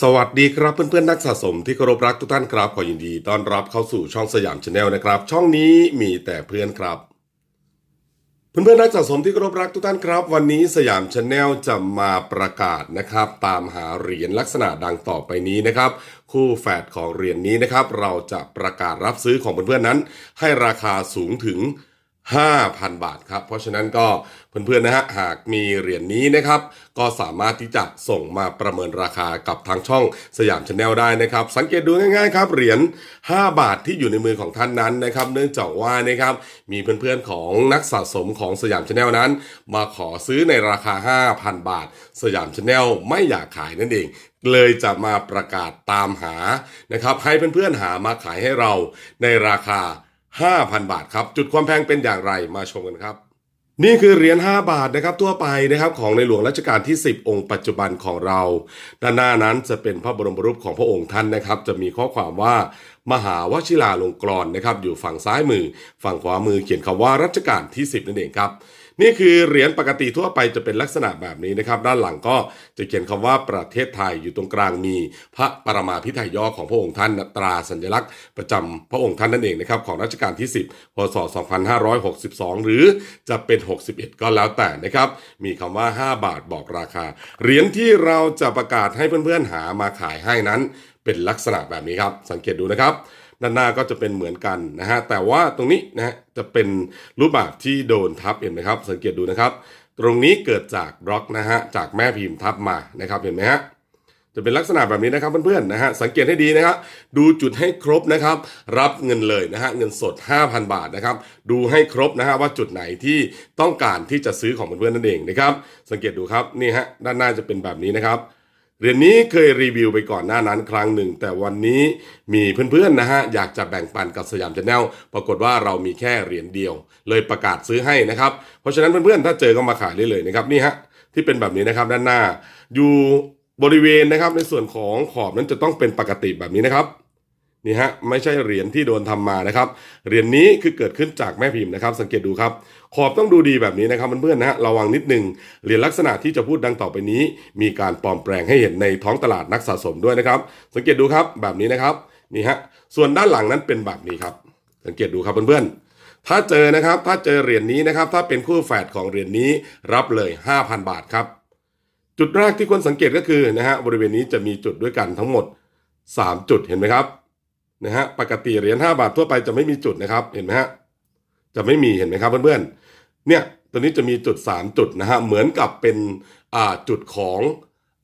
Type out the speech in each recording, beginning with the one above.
สวัสดีครับเพื่อนๆนักสะสมที่เคารพรักทุกท่านครับขอยินดีต้อนรับเข้าสู่ช่องสยามชาแนลนะครับ ช่องนี้มีแต่เพื่อนครับ เพื่อนๆนักสะสมที่เคารพรักทุกท่านครับ วันนี้สยามชาแนลจะมาประกาศนะครับ ตามหาเหรียญลักษณะดังต่อไปนี้นะครับ คู่แฝดของเหรียญนี้นะครับ เราจะประกาศรับซื้อของเพื่อนๆนั้น ให้ราคาสูงถึง 5,000 บาทครับ เพราะฉะนั้นก็เพื่อนๆนะฮะหากมีเหรียญนี้นะครับ ก็สามารถที่จะส่งมาประเมินราคากับทางช่องสยามชาแนลได้นะครับ สังเกตดูง่ายๆครับเหรียญ5บาทที่อยู่ในมือของท่านนั้นนะครับ เนื่องจากว่านะครับมีเพื่อนๆของนักสะสมของสยามชาแนลนั้น มาขอซื้อในราคา 5,000 บาท สยามชาแนลไม่อยากขายนั่นเองเลยจะมาประกาศตามหานะครับให้เพื่อนๆหามาขายให้เราในราคา 5,000 บาทครับ จุดความแพงเป็นอย่างไรมาชมกันครับ นี่คือเหรียญ5บาทนะครับทั่วไปนะครับของในหลวงรัชกาลที่ 10 องค์ปัจจุบันของเรา ด้านหน้านั้นจะเป็นพระบรมรูปของพระองค์ท่านนะครับ จะมีข้อความว่ามหาวชิราลงกรณ์นะครับ อยู่ฝั่งซ้ายมือ ฝั่งขวามือเขียนคำว่ารัชกาลที่ 10 นั่นเองครับ นี่คือเหรียญปกติทั่วไปจะเป็นลักษณะแบบนี้นะครับ ด้านหลังก็จะเขียนคำว่าประเทศไทยอยู่ตรงกลางมีพระปรมาภิไธยย่อของพระองค์ท่านตราสัญลักษณ์ ประจำพระองค์ท่านนั่นเองนะครับของรัชกาลที่ 10พศ 2562 หรือจะเป็น 61 ก็แล้วแต่นะครับ มีคำว่า 5 บาทบอกราคา เหรียญที่เราจะประกาศให้เพื่อนๆหามาขายให้นั้น เป็นลักษณะแบบนี้ครับ สังเกตดูนะครับ ด้านหน้าก็จะเป็นเหมือนกันนะฮะแต่ว่าตรงนี้นะฮะจะเป็นรูปแบบที่โดนทับเห็นไหมครับ สังเกตดูนะครับ ตรงนี้เกิดจากบล็อกนะฮะจากแม่พิมพ์ทับมานะครับเห็นไหมฮะจะเป็นลักษณะแบบนี้นะครับเพื่อนๆนะฮะสังเกตให้ดีนะครับดูจุดให้ครบนะครับ รับเงินเลยนะฮะเงินสด 5,000 บาทนะครับ ดูให้ครบนะฮะว่าจุดไหนที่ต้องการที่จะซื้อของเพื่อนๆนั่นเองนะครับ สังเกตดูครับนี่ฮะด้านหน้าจะเป็นแบบนี้นะครับ เหรียญนี้เคยรีวิวไปก่อนหน้านั้นครั้งหนึ่ง แต่วันนี้มีเพื่อนๆนะฮะ อยากจะแบ่งปันกับสยามชาแนลปรากฏว่าเรามีแค่เหรียญเดียว เลยประกาศซื้อให้นะครับ เพราะฉะนั้นเพื่อนๆ ถ้าเจอก็มาขายได้เลยนะครับนี่ฮะที่เป็นแบบนี้นะครับด้านหน้า อยู่บริเวณนะครับในส่วนของขอบนั้นจะต้องเป็นปกติแบบนี้นะครับ นี่ฮะไม่ใช่เหรียญที่โดนทำมานะครับเหรียญนี้คือเกิดขึ้นจากแม่พิมพ์นะครับ สังเกตดูครับ ขอบต้องดูดีแบบนี้นะครับเพื่อนๆนะฮะระวังนิดนึงเหรียญลักษณะที่จะพูดดังต่อไปนี้ มีการปลอมแปลงให้เห็นในท้องตลาดนักสะสมด้วยนะครับ สังเกตดูครับแบบนี้นะครับนี่ฮะส่วนด้านหลังนั้นเป็นแบบนี้ครับ สังเกตดูครับเพื่อนๆถ้าเจอนะครับ ถ้าเจอเหรียญนี้นะครับ ถ้าเป็นคู่แฝดของเหรียญนี้รับเลย 5,000 บาทครับ จุดแรกที่ควรสังเกตก็คือนะฮะบริเวณนี้จะมีจุดด้วยกันทั้งหมด 3 จุดเห็นไหมครับ นะฮะปกติเหรียญ5บาททั่วไปจะไม่มีจุดนะครับเห็นไหมฮะจะไม่มีเห็นไหมครับเพื่อนๆเนี่ยตัวนี้จะมีจุด 3 จุดนะฮะเหมือนกับเป็นอ่าจุดของ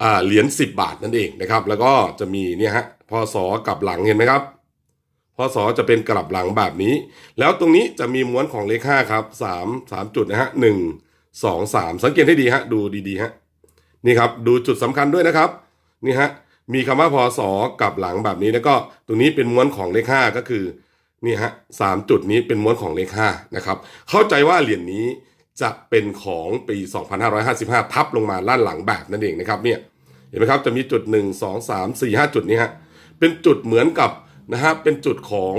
อ่าเหรียญ10 บาทนั่นเองนะครับ แล้วก็จะมีเนี่ยฮะพศกับหลังเห็นไหมครับพศจะเป็นกลับหลังแบบนี้ แล้วตรงนี้จะมีม้วนของเลข5ครับ3 3จุดนะฮะ1 2 3 สังเกตให้ดีฮะดูดีๆฮะนี่ครับดูจุดสำคัญด้วยนะครับนี่ฮะ มีคำว่าพศกลับหลังแบบนี้แล้วก็ตรงนี้เป็นม้วนของเลขห้าก็คือนี่ฮะสามจุดนี้เป็นม้วนของเลขห้านะครับ เข้าใจว่าเหรียญนี้จะเป็นของปี 2555 ทับลงมาด้านหลังแบบนั่นเองนะครับเนี่ยเห็นไหมครับจะมีจุด 1 2 3 4 5 จุดนี้ฮะเป็นจุดเหมือนกับนะฮะเป็นจุดของ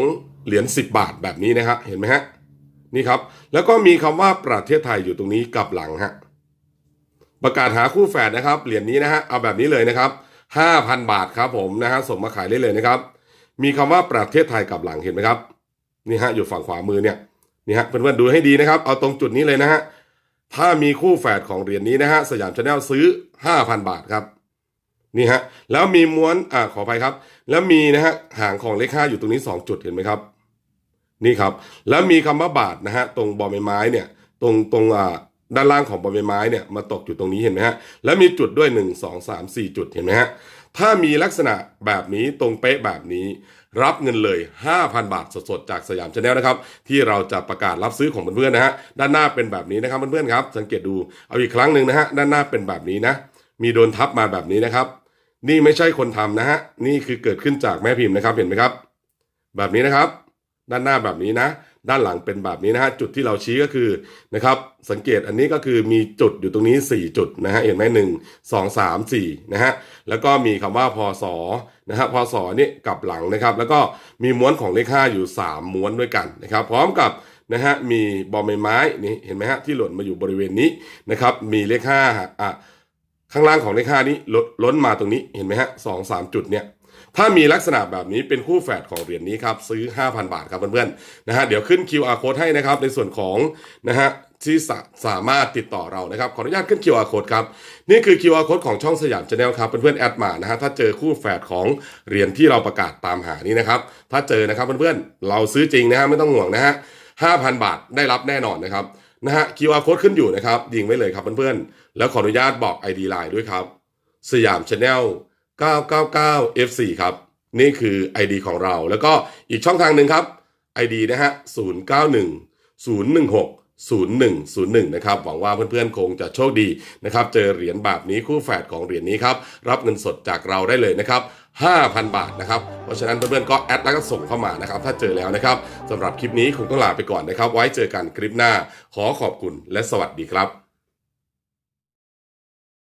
เหรียญ10 บาทแบบนี้นะฮะเห็นไหมฮะนี่ครับ แล้วก็มีคำว่าประเทศไทยอยู่ตรงนี้กับหลังฮะประกาศหาคู่แฝดนะครับเหรียญนี้นะฮะเอาแบบนี้เลยนะครับ 5,000 บาทครับผมนะฮะส่งมาขายได้เลยนะครับ มีคำว่าประเทศไทยกับหลังเห็นไหมครับนี่ฮะอยู่ฝั่งขวามือเนี่ยนี่ฮะเพื่อนๆดูให้ดีนะครับ เอาตรงจุดนี้เลยนะฮะถ้ามีคู่แฝดของเหรียญนี้นะฮะสยามชาแนลซื้อ 5,000 บาทครับนี่ฮะแล้วมีม้วนอ่าขออภัยครับ แล้วมีนะฮะหางของเลข5อยู่ตรงนี้ 2 จุดเห็นไหมครับ นี่ครับ แล้วมีคำว่าบาทนะฮะตรงบอใบไม้เนี่ย ตรงตรงอ่า ด้านล่างของบอใบไม้เนี่ยมาตกอยู่ตรงนี้เห็นไหมฮะแล้วมีจุดด้วย 1 2 3 4 จุดเห็นไหมฮะถ้ามีลักษณะแบบนี้ตรงเป๊ะแบบนี้ รับเงินเลย 5,000 บาทสดๆ จากสยามชาแนลนะครับ ที่เราจะประกาศรับซื้อของเพื่อนๆนะฮะด้านหน้าเป็นแบบนี้นะครับเพื่อนๆครับ สังเกตดูเอาอีกครั้งหนึ่งนะฮะด้านหน้าเป็นแบบนี้นะ มีโดนทับมาแบบนี้นะครับ นี่ไม่ใช่คนทำนะฮะนี่คือเกิดขึ้นจากแม่พิมพ์นะครับเห็นไหมครับ แบบนี้นะครับ ด้านหน้าแบบนี้นะ ด้านหลังเป็นแบบนี้นะฮะจุดที่เราชี้ก็คือนะครับสังเกตอันนี้ก็คือมีจุดอยู่ตรงนี้ 4 จุดนะฮะเห็นไหมหนึ่งสองสามสี่นะฮะแล้วก็มีคำว่าพศนะฮะพศนี่กลับหลังนะครับ แล้วก็มีม้วนของเลข5อยู่ 3 ม้วนด้วยกันนะครับพร้อมกับนะฮะมีบอมใบไม้นี่เห็นไหมฮะที่หล่นมาอยู่บริเวณนี้นะครับมีเลข5อะข้างล่างของเลขห้านี้ลดล้นมาตรงนี้เห็นไหมฮะสองสามจุดเนี่ย ถ้ามีลักษณะแบบนี้เป็นคู่แฝดของเหรียญนี้ครับซื้อ 5,000 บาทครับเพื่อนๆนะฮะเดี๋ยวขึ้น QR code ให้นะครับในส่วนของนะฮะที่สาสามารถติดต่อเรานะครับ ขออนุญาตขึ้น QR code ครับ นี่คือ QR code ของช่องสยามชาแนลครับเพื่อนๆแอดมานะฮะถ้าเจอคู่แฝดของเหรียญที่เราประกาศตามหานี้นะครับ ถ้าเจอนะครับเพื่อนๆเราซื้อจริงนะฮะไม่ต้องห่วงนะฮะ5,000 บาทได้รับแน่นอนนะครับนะฮะ QR code ขึ้นอยู่นะครับยิงไว้เลยครับเพื่อนๆแล้วขออนุญาตบอก ID Line ด้วยครับ สยามชาแนล 999 F4 ครับ นี่คือ ID ของเรา แล้วก็อีกช่องทางหนึ่งครับ ID นะฮะ 091 016 0101 นะครับ หวังว่าเพื่อนๆ คงจะโชคดีนะครับ เจอเหรียญแบบนี้คู่แฝดของเหรียญนี้ครับ รับเงินสดจากเราได้เลยนะครับ 5,000 บาทนะครับ เพราะฉะนั้นเพื่อนๆ ก็แอดแล้วก็ส่งเข้ามานะครับ ถ้าเจอแล้วนะครับสำหรับคลิปนี้คงต้องลาไปก่อนนะครับ ไว้เจอกันคลิปหน้า ขอขอบคุณและสวัสดีครับ